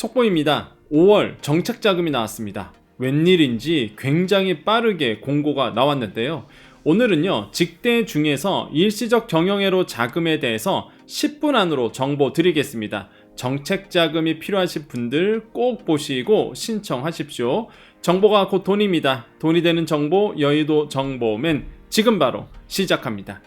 속보입니다. 5월 정책 자금이 나왔습니다. 웬일인지 굉장히 빠르게 공고가 나왔는데요. 오늘은요, 직대 중에서 일시적 경영회로 자금에 대해서 10분 안으로 정보 드리겠습니다. 정책 자금이 필요하신 분들 꼭 보시고 신청하십시오. 정보가 곧 돈입니다. 돈이 되는 정보, 여의도 정보맨 지금 바로 시작합니다.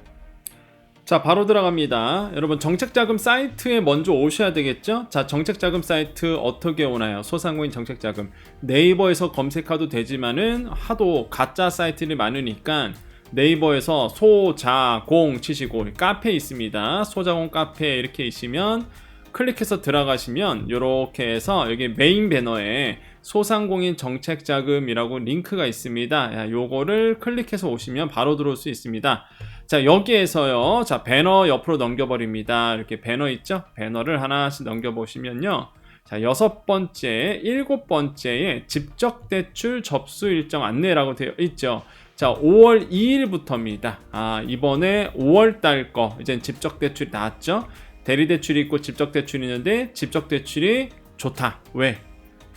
자, 바로 들어갑니다. 여러분, 정책자금 사이트에 먼저 오셔야 되겠죠? 자, 정책자금 사이트 어떻게 오나요? 소상공인 정책자금. 네이버에서 검색해도 되지만은 하도 가짜 사이트들이 많으니까 네이버에서 소자공 치시고 카페 있습니다. 소자공 카페 이렇게 있으면 클릭해서 들어가시면 이렇게 해서 여기 메인 배너에 소상공인 정책자금이라고 링크가 있습니다. 야, 요거를 클릭해서 오시면 바로 들어올 수 있습니다. 자, 여기에서요. 자, 배너 옆으로 넘겨버립니다. 이렇게 배너 있죠? 배너를 하나씩 넘겨보시면요. 자, 여섯 번째, 일곱 번째에 직접대출 접수 일정 안내라고 되어 있죠. 자, 5월 2일부터입니다. 아, 이번에 5월 달 거, 이제 직접대출이 나왔죠? 대리 대출이 있고 직접대출이 있는데, 직접대출이 좋다. 왜?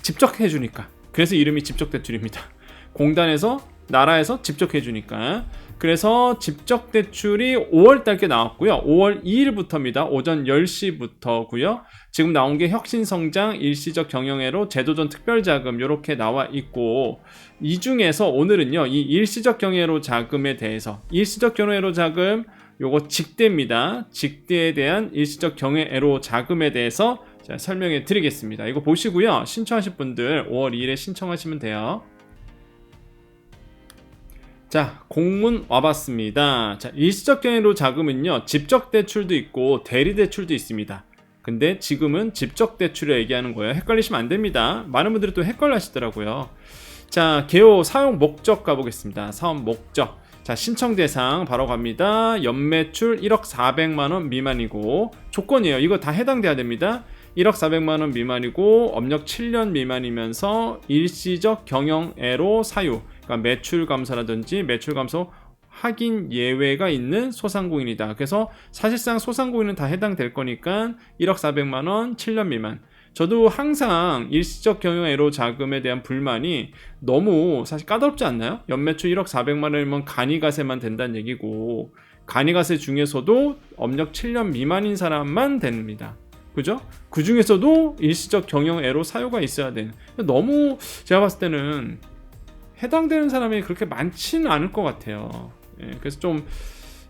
직접 해주니까. 그래서 이름이 직접대출입니다. 공단에서 나라에서 직접 해주니까. 그래서 직접 대출이 5월 달께 나왔고요. 5월 2일부터입니다. 오전 10시부터고요. 지금 나온 게 혁신성장 일시적 경영회로 제도전 특별자금 이렇게 나와 있고 이 중에서 오늘은요. 이 일시적 경영회로 자금에 대해서 일시적 경영회로 자금 요거 직대입니다. 직대에 대한 일시적 경영회로 자금에 대해서 설명해 드리겠습니다. 이거 보시고요. 신청하실 분들 5월 2일에 신청하시면 돼요. 자, 공문 와봤습니다. 자, 일시적 경위로 자금은요, 집적 대출도 있고 대리 대출도 있습니다. 근데 지금은 집적 대출을 얘기하는 거예요. 헷갈리시면 안 됩니다. 많은 분들이 또 헷갈려 하시더라고요. 자, 개요 사용 목적 가보겠습니다. 사업 목적. 자, 신청 대상 바로 갑니다. 연매출 1억 400만 원 미만이고 조건이에요. 이거 다 해당돼야 됩니다. 1억 400만 원 미만이고 업력 7년 미만이면서 일시적 경영애로 사유. 그러니까 매출 감소라든지 매출 감소 확인 예외가 있는 소상공인이다. 그래서 사실상 소상공인은 다 해당될 거니까 1억 400만 원 7년 미만. 저도 항상 일시적 경영애로 자금에 대한 불만이 너무 사실 까다롭지 않나요? 연매출 1억 400만 원이면 간이가세만 된다는 얘기고 간이가세 중에서도 업력 7년 미만인 사람만 됩니다. 그죠? 그 중에서도 일시적 경영애로 사유가 있어야 되는. 너무 제가 봤을 때는 해당되는 사람이 그렇게 많지는 않을 것 같아요. 예, 그래서 좀,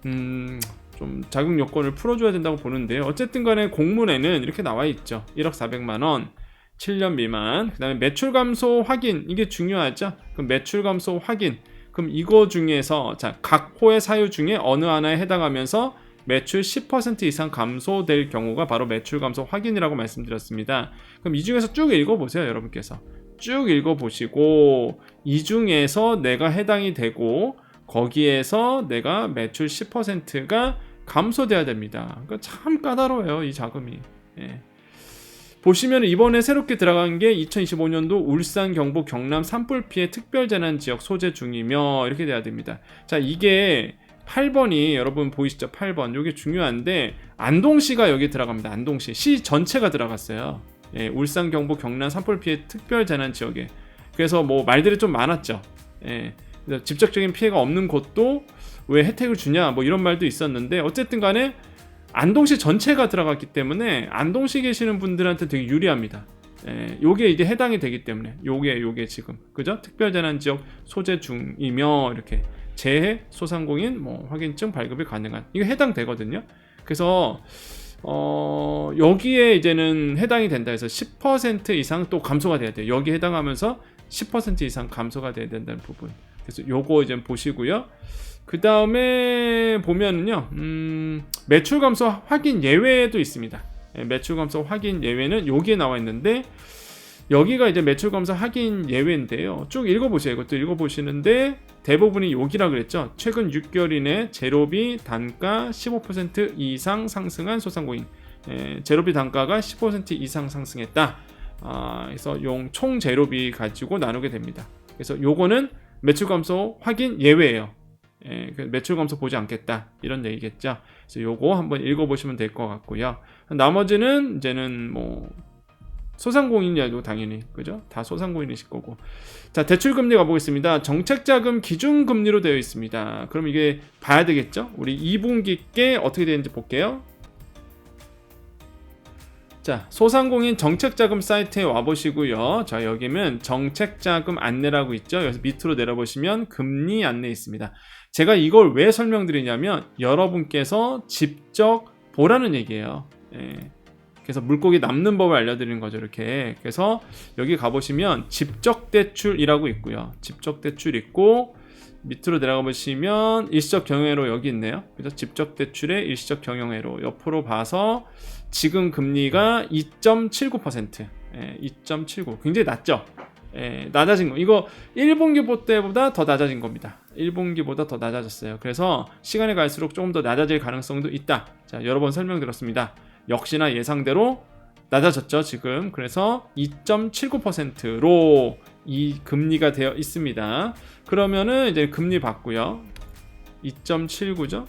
음, 좀 자격 요건을 풀어줘야 된다고 보는데요. 어쨌든 간에 공문에는 이렇게 나와 있죠. 1억 400만 원, 7년 미만. 그 다음에 매출 감소 확인. 이게 중요하죠. 그럼 매출 감소 확인. 그럼 이거 중에서, 자, 각 호의 사유 중에 어느 하나에 해당하면서 매출 10% 이상 감소될 경우가 바로 매출 감소 확인이라고 말씀드렸습니다. 그럼 이 중에서 쭉 읽어보세요, 여러분께서. 쭉 읽어보시고 이 중에서 내가 해당이 되고 거기에서 내가 매출 10%가 감소돼야 됩니다. 그러니까 참 까다로워요 이 자금이. 예. 보시면 이번에 새롭게 들어간 게 2025년도 울산, 경북, 경남 산불 피해 특별재난 지역 소재 중이며 이렇게 돼야 됩니다. 자 이게 8번이 여러분 보이시죠? 8번. 이게 중요한데 안동시가 여기 들어갑니다. 안동시. 시 전체가 들어갔어요. 예, 울산, 경북, 경남 산불 피해 특별 재난 지역에 그래서 뭐 말들이 좀 많았죠. 예, 직접적인 피해가 없는 곳도 왜 혜택을 주냐 뭐 이런 말도 있었는데 어쨌든 간에 안동시 전체가 들어갔기 때문에 안동시 계시는 분들한테 되게 유리합니다. 예, 요게 이제 해당이 되기 때문에 요게 요게 지금 그죠? 특별재난 지역 소재 중이며 이렇게 재해 소상공인 뭐 확인증 발급이 가능한 이거 해당되거든요. 그래서 어, 여기에 이제는 해당이 된다 해서 10% 이상 또 감소가 돼야 돼요. 여기 해당하면서 10% 이상 감소가 돼야 된다는 부분. 그래서 요거 이제 보시고요. 그 다음에 보면은요, 음, 매출 감소 확인 예외도 있습니다. 예, 매출 감소 확인 예외는 여기에 나와 있는데, 여기가 이제 매출 감소 확인 예외인데요. 쭉 읽어보세요. 이것도 읽어보시는데, 대부분이 여기라 그랬죠. 최근 6개월 이내 제로비 단가 15% 이상 상승한 소상공인. 예, 제로비 단가가 15% 이상 상승했다. 아, 그래서 용 총 제로비 가지고 나누게 됩니다. 그래서 요거는 매출 감소 확인 예외예요. 예, 그 매출 감소 보지 않겠다 이런 얘기겠죠. 그래서 요거 한번 읽어보시면 될 것 같고요. 나머지는 이제는 뭐 소상공인이야죠 당연히 그죠? 다 소상공인이실 거고 자 대출 금리 가보겠습니다. 정책자금 기준 금리로 되어 있습니다. 그럼 이게 봐야 되겠죠? 우리 2분기 께 어떻게 되는지 볼게요. 자, 소상공인 정책자금 사이트에 와보시고요. 자, 여기면 정책자금 안내라고 있죠. 여기서 밑으로 내려보시면 금리 안내 있습니다. 제가 이걸 왜 설명드리냐면 여러분께서 직접 보라는 얘기예요. 예. 그래서 물고기 남는 법을 알려드리는 거죠. 이렇게. 그래서 여기 가보시면 집적대출이라고 있고요. 집적대출 있고 밑으로 내려가 보시면 일시적 경영회로 여기 있네요. 그래서 집적대출의 일시적 경영회로 옆으로 봐서 지금 금리가 2.79%, 예, 2.79 굉장히 낮죠. 예, 낮아진 거. 이거 1분기 때보다 더 낮아진 겁니다. 1분기보다 더 낮아졌어요. 그래서 시간이 갈수록 조금 더 낮아질 가능성도 있다. 자, 여러 번 설명드렸습니다. 역시나 예상대로 낮아졌죠, 지금. 그래서 2.79%로 이 금리가 되어 있습니다. 그러면은 이제 금리 받고요. 2.79죠.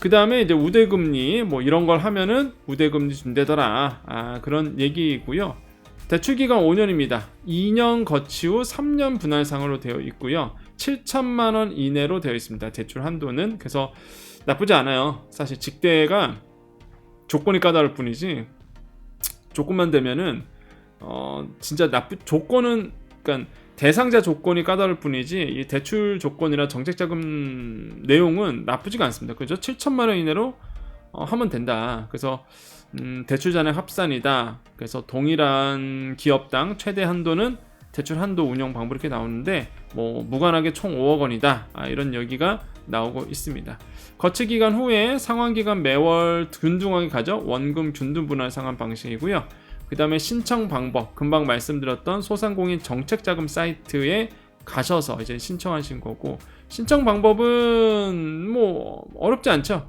그 다음에 이제 우대금리 뭐 이런 걸 하면은 우대금리 준대더라. 아, 그런 얘기이고요. 대출 기간 5년입니다. 2년 거치 후 3년 분할상으로 되어 있고요. 7천만 원 이내로 되어 있습니다. 대출 한도는 그래서 나쁘지 않아요. 사실 직대가 조건이 까다로울 뿐이지 조건만 되면은 어 진짜 나쁘 조건은 그러니까 대상자 조건이 까다로울 뿐이지 이 대출 조건이나 정책 자금 내용은 나쁘지가 않습니다. 그죠? 7천만 원 이내로 어, 하면 된다. 그래서 음, 대출 잔액 합산이다. 그래서 동일한 기업당 최대 한도는 대출 한도 운영 방법 이렇게 나오는데 뭐 무관하게 총 5억 원이다. 아, 이런 얘기가 나오고 있습니다. 거치 기간 후에 상환 기간 매월 균등하게 가져 원금 균등 분할 상환 방식이고요. 그 다음에 신청 방법 금방 말씀드렸던 소상공인 정책 자금 사이트에 가셔서 이제 신청하신 거고 신청 방법은 뭐 어렵지 않죠.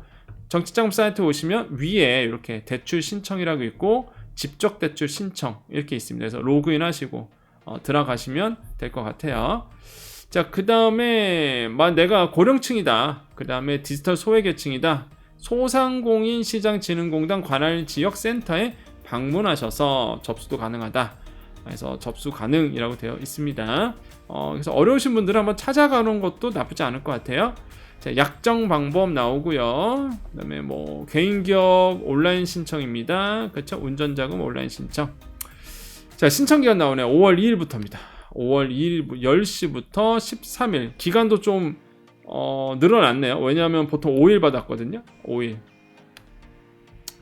정책자금 사이트 오시면 위에 이렇게 대출 신청이라고 있고 집적 대출 신청 이렇게 있습니다. 그래서 로그인 하시고 어, 들어가시면 될 것 같아요. 자, 그 다음에 내가 고령층이다. 그 다음에 디지털 소외계층이다. 소상공인 시장진흥공단 관할 지역 센터에 방문하셔서 접수도 가능하다. 그래서 접수 가능이라고 되어 있습니다. 어, 그래서 어려우신 분들은 한번 찾아가는 것도 나쁘지 않을 것 같아요. 자, 약정 방법 나오고요. 그다음에 뭐 개인 기업 온라인 신청입니다. 그렇죠? 운전 자금 온라인 신청. 자, 신청 기간 나오네요. 5월 2일부터입니다. 5월 2일 10시부터 13일. 기간도 좀 어, 늘어났네요. 왜냐하면 보통 5일 받았거든요. 5일.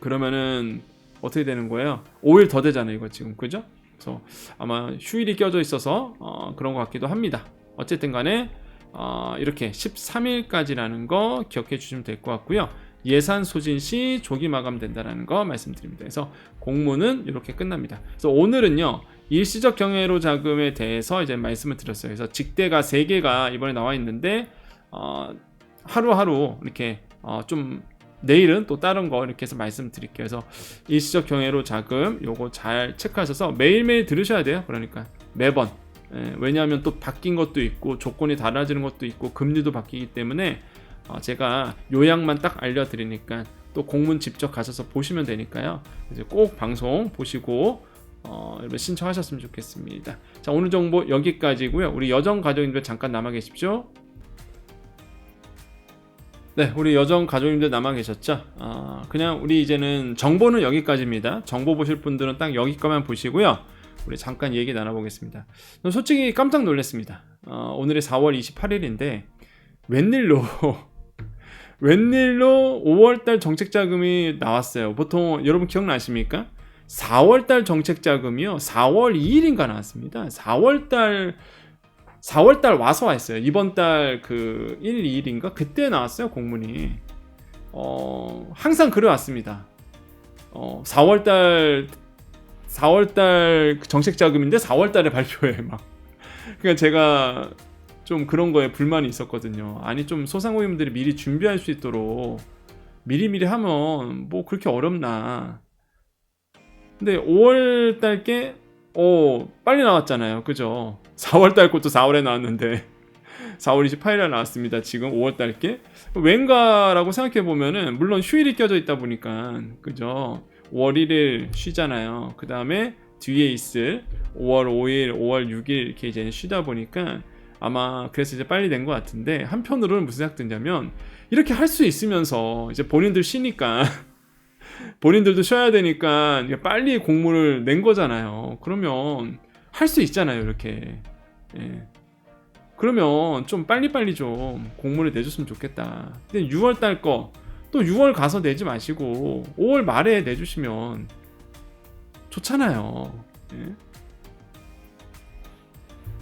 그러면은 어떻게 되는 거예요? 5일 더 되잖아요, 이거 지금. 그죠? 그래서 아마 휴일이 껴져 있어서 어, 그런 것 같기도 합니다. 어쨌든 간에 어, 이렇게 13일까지라는 거 기억해 주시면 될 것 같고요. 예산 소진 시 조기 마감된다라는 거 말씀드립니다. 그래서 공문은 이렇게 끝납니다. 그래서 오늘은요. 일시적 경외로 자금에 대해서 이제 말씀을 드렸어요. 그래서 직대가 3개가 이번에 나와 있는데 어, 하루하루 이렇게 어, 좀 내일은 또 다른 거 이렇게 해서 말씀드릴게요. 그래서 일시적 경외로 자금 요거 잘 체크하셔서 매일매일 들으셔야 돼요. 그러니까 매번 예, 왜냐하면 또 바뀐 것도 있고 조건이 달라지는 것도 있고 금리도 바뀌기 때문에 어, 제가 요약만 딱 알려드리니까 또 공문 직접 가셔서 보시면 되니까요. 이제 꼭 방송 보시고 어, 여러분 신청하셨으면 좋겠습니다. 자 오늘 정보 여기까지고요. 우리 여정 가족님들 잠깐 남아 계십시오. 네, 우리 여정 가족님들 남아 계셨죠? 어, 그냥 우리 이제는 정보는 여기까지입니다. 정보 보실 분들은 딱 여기 거만 보시고요. 우리 잠깐 얘기 나눠보겠습니다. 솔직히 깜짝 놀랐습니다. 어, 오늘이 4월 28일인데 웬일로 웬일로 5월달 정책자금이 나왔어요. 보통 여러분 기억나십니까? 4월달 정책자금이요. 4월 2일인가 나왔습니다. 4월달 4월달 와서 왔어요. 이번 달 그 1, 2일인가 그때 나왔어요 공문이. 어 항상 그래 왔습니다. 어 4월달 4월달 정책 자금인데 4월달에 발표해 막. 그러니까 제가 좀 그런 거에 불만이 있었거든요. 아니 좀 소상공인들이 미리 준비할 수 있도록 미리미리 하면 뭐 그렇게 어렵나. 근데 5월 달께 오 빨리 나왔잖아요. 그죠? 4월 달 것도 4월에 나왔는데 4월 28일에 나왔습니다. 지금 5월 달께 왠가라고 생각해 보면은 물론 휴일이 껴져 있다 보니까 그죠? 5월 1일 쉬잖아요. 그 다음에 뒤에 있을 5월 5일, 5월 6일 이렇게 이제 쉬다 보니까 아마 그래서 이제 빨리 낸 것 같은데 한편으로는 무슨 생각 드냐면 이렇게 할 수 있으면서 이제 본인들 쉬니까 본인들도 쉬어야 되니까 빨리 공모를 낸 거잖아요. 그러면 할 수 있잖아요, 이렇게. 예. 그러면 좀 빨리빨리 좀 공모를 내줬으면 좋겠다. 근데 6월 달 거 또 6월 가서 내지 마시고 5월 말에 내주시면 좋잖아요. 예.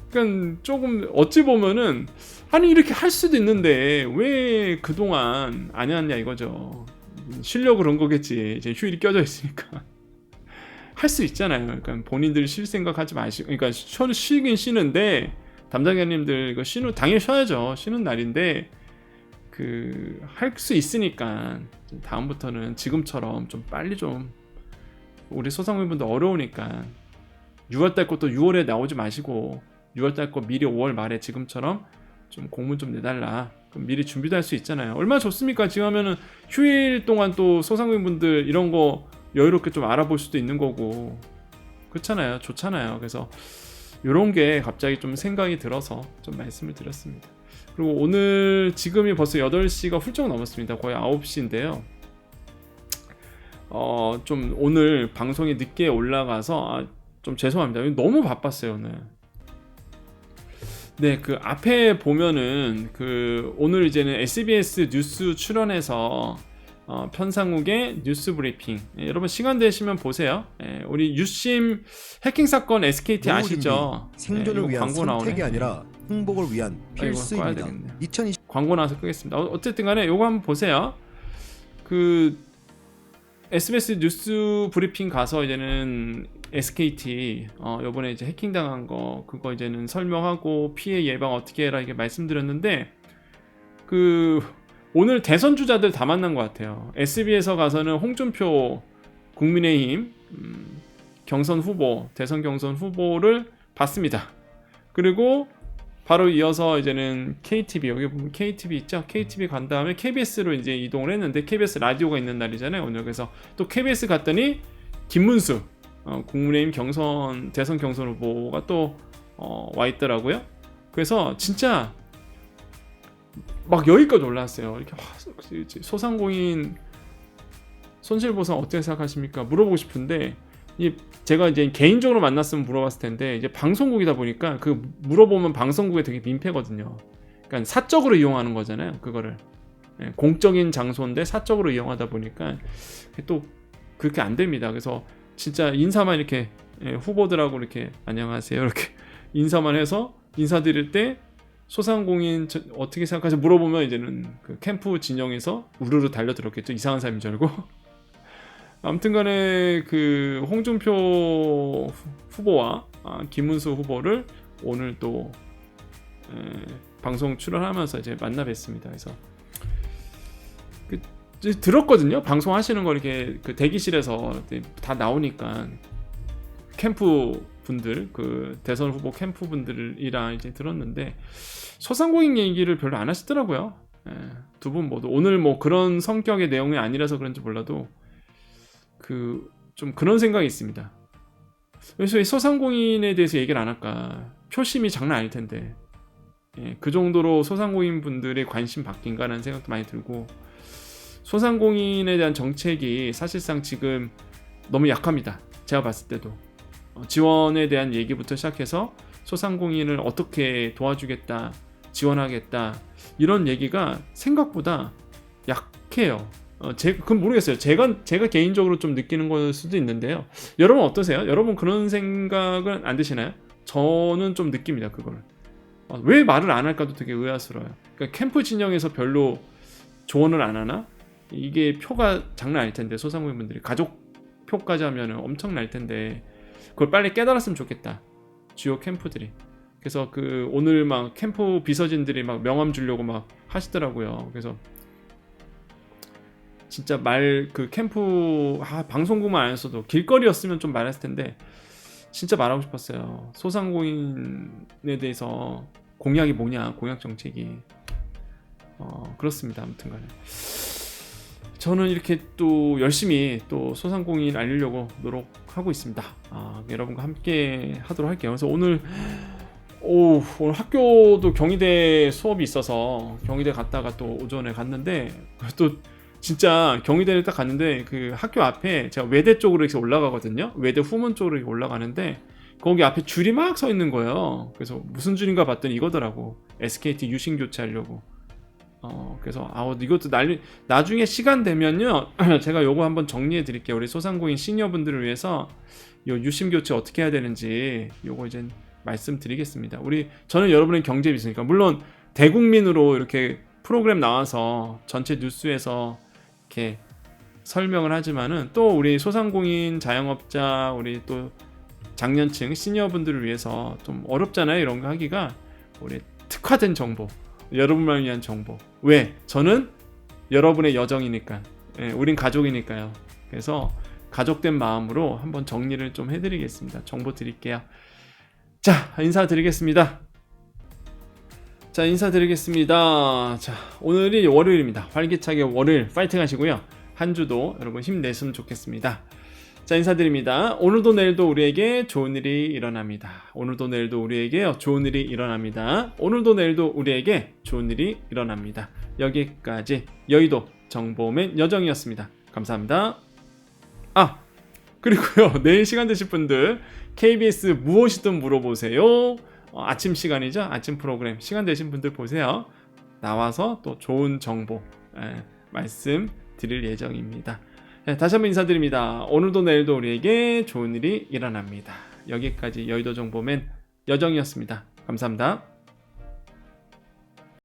그러니까 조금 어찌 보면은 아니 이렇게 할 수도 있는데 왜 그동안 안 해왔냐 이거죠. 쉬려고 그런 거겠지. 이제 휴일이 껴져 있으니까. 할 수 있잖아요. 그러니까 본인들 쉴 생각하지 마시고, 그러니까 쉬, 쉬긴 쉬는데 담당자님들 이거 쉬는 당연히 쉬어야죠. 쉬는 날인데 그 할 수 있으니까 다음부터는 지금처럼 좀 빨리 좀 우리 소상공인분들 어려우니까 6월달 것도 6월에 나오지 마시고 6월달 거 미리 5월 말에 지금처럼 좀 공문 좀 내달라. 그럼 미리 준비도 할 수 있잖아요. 얼마나 좋습니까? 지금 하면은 휴일 동안 또 소상공인분들 이런 거 여유롭게 좀 알아볼 수도 있는 거고 그렇잖아요. 좋잖아요. 그래서 이런 게 갑자기 좀 생각이 들어서 좀 말씀을 드렸습니다. 그리고 오늘 지금이 벌써 8시가 훌쩍 넘었습니다. 거의 9시인데요. 어, 좀 오늘 방송이 늦게 올라가서 아, 좀 죄송합니다. 너무 바빴어요, 오늘. 네, 그 앞에 보면은 그 오늘 이제는 SBS 뉴스 출연해서 어, 편상욱의 뉴스 브리핑. 예, 여러분 시간 되시면 보세요. 예, 우리 유심 해킹 사건 SKT 아시죠? 생존을 예, 위한 광고 선택이 나오네. 아니라 행복을 위한 아, 필수입니다. 되겠네. 2020 광고 나와서 끄겠습니다. 어, 어쨌든 간에 요거 한번 보세요. 그 SBS 뉴스 브리핑 가서 이제는 SKT 어 요번에 이제 해킹 당한 거 그거 이제는 설명하고 피해 예방 어떻게 해라 이게 말씀드렸는데 그 오늘 대선 주자들 다 만난 것 같아요. SB에서 가서는 홍준표 국민의힘 음, 경선 후보 대선 경선 후보를 봤습니다. 그리고 바로 이어서 이제는 KTV 여기 보면 KTV 있죠? KTV 간 다음에 KBS로 이제 이동을 했는데 KBS 라디오가 있는 날이잖아요 오늘 그래서 또 KBS 갔더니 김문수 어, 국민의힘 경선 대선 경선 후보가 또 어, 와 있더라고요. 그래서 진짜 막 여기까지 올라왔어요. 이렇게 와, 소상공인 손실보상 어떻게 생각하십니까? 물어보고 싶은데 이 제가 이제 개인적으로 만났으면 물어봤을 텐데 이제 방송국이다 보니까 그 물어보면 방송국에 되게 민폐거든요. 그러니까 사적으로 이용하는 거잖아요. 그거를 예, 공적인 장소인데 사적으로 이용하다 보니까 또 그렇게 안 됩니다. 그래서 진짜 인사만 이렇게 예, 후보들하고 이렇게 안녕하세요 이렇게 인사만 해서 인사드릴 때 소상공인 저- 어떻게 생각하세요 물어보면 이제는 그 캠프 진영에서 우르르 달려들었겠죠 이상한 사람인 줄 알고 아무튼간에 그 홍준표 후- 후보와 아, 김문수 후보를 오늘 또 에, 방송 출연하면서 이제 만나 뵀습니다. 그래서 그, 들었거든요. 방송 하시는 거 이렇게 그 대기실에서 다 나오니까 캠프 분들 그 대선 후보 캠프 분들이랑 이제 들었는데 소상공인 얘기를 별로 안 하시더라고요. 두 분 모두 오늘 뭐 그런 성격의 내용이 아니라서 그런지 몰라도 그 좀 그런 생각이 있습니다. 그래서 이 소상공인에 대해서 얘기를 안 할까? 표심이 장난 아닐 텐데. 예, 그 정도로 소상공인 분들의 관심 바뀐가라는 생각도 많이 들고 소상공인에 대한 정책이 사실상 지금 너무 약합니다. 제가 봤을 때도 어, 지원에 대한 얘기부터 시작해서 소상공인을 어떻게 도와주겠다, 지원하겠다 이런 얘기가 생각보다 약해요. 어, 제, 그건 모르겠어요. 제가, 제가 개인적으로 좀 느끼는 걸 수도 있는데요. 여러분 어떠세요? 여러분 그런 생각은 안 드시나요? 저는 좀 느낍니다, 그걸. 어, 왜 말을 안 할까도 되게 의아스러워요. 그러니까 캠프 진영에서 별로 조언을 안 하나? 이게 표가 장난 아닐 텐데, 소상공인분들이. 가족 표까지 하면 엄청 날 텐데, 그걸 빨리 깨달았으면 좋겠다. 주요 캠프들이. 그래서 그 오늘 막 캠프 비서진들이 막 명함 주려고 막 하시더라고요. 그래서 진짜 말 그 캠프 아, 방송국만 안 했어도 길거리였으면 좀 말했을 텐데 진짜 말하고 싶었어요. 소상공인에 대해서 공약이 뭐냐 공약 정책이 어 그렇습니다. 아무튼간에 저는 이렇게 또 열심히 또 소상공인 알리려고 노력하고 있습니다. 아, 여러분과 함께 하도록 할게요. 그래서 오늘 오, 오늘 학교도 경희대 수업이 있어서 경희대 갔다가 또 오전에 갔는데 또 진짜 경희대를 딱 갔는데 그 학교 앞에 제가 외대 쪽으로 이렇게 올라가거든요. 외대 후문 쪽으로 이렇게 올라가는데 거기 앞에 줄이 막 서 있는 거예요. 그래서 무슨 줄인가 봤더니 이거더라고. SKT 유신 교체하려고. 어, 그래서 아, 이것도 난리 나중에 시간 되면요. 제가 요거 한번 정리해 드릴게요. 우리 소상공인 시니어분들을 위해서 요 유심 교체 어떻게 해야 되는지 요거 이제 말씀드리겠습니다. 우리 저는 여러분의 경제 비서니까 물론 대국민으로 이렇게 프로그램 나와서 전체 뉴스에서 이렇게 설명을 하지만은 또 우리 소상공인 자영업자 우리 또 장년층 시니어분들을 위해서 좀 어렵잖아요 이런 거 하기가. 우리 특화된 정보 여러분만 위한 정보. 왜? 저는 여러분의 여정이니까. 예, 우린 가족이니까요. 그래서 가족된 마음으로 한번 정리를 좀 해드리겠습니다. 정보 드릴게요. 자 인사드리겠습니다 자 인사드리겠습니다 자 오늘이 월요일입니다 활기차게 월요일 파이팅 하시고요 한 주도 여러분 힘내시면 좋겠습니다 자 인사드립니다. 오늘도 내일도 우리에게 좋은 일이 일어납니다. 오늘도 내일도 우리에게 좋은 일이 일어납니다. 오늘도 내일도 우리에게 좋은 일이 일어납니다. 여기까지 여의도 정보맨 여정이었습니다. 감사합니다. 아 그리고요 내일 시간 되실 분들 KBS 무엇이든 물어보세요. 어, 아침 시간이죠. 아침 프로그램 시간 되신 분들 보세요. 나와서 또 좋은 정보 에, 말씀 드릴 예정입니다. 네, 다시 한번 인사드립니다. 오늘도 내일도 우리에게 좋은 일이 일어납니다. 여기까지 여의도 정보맨 여정이었습니다. 감사합니다.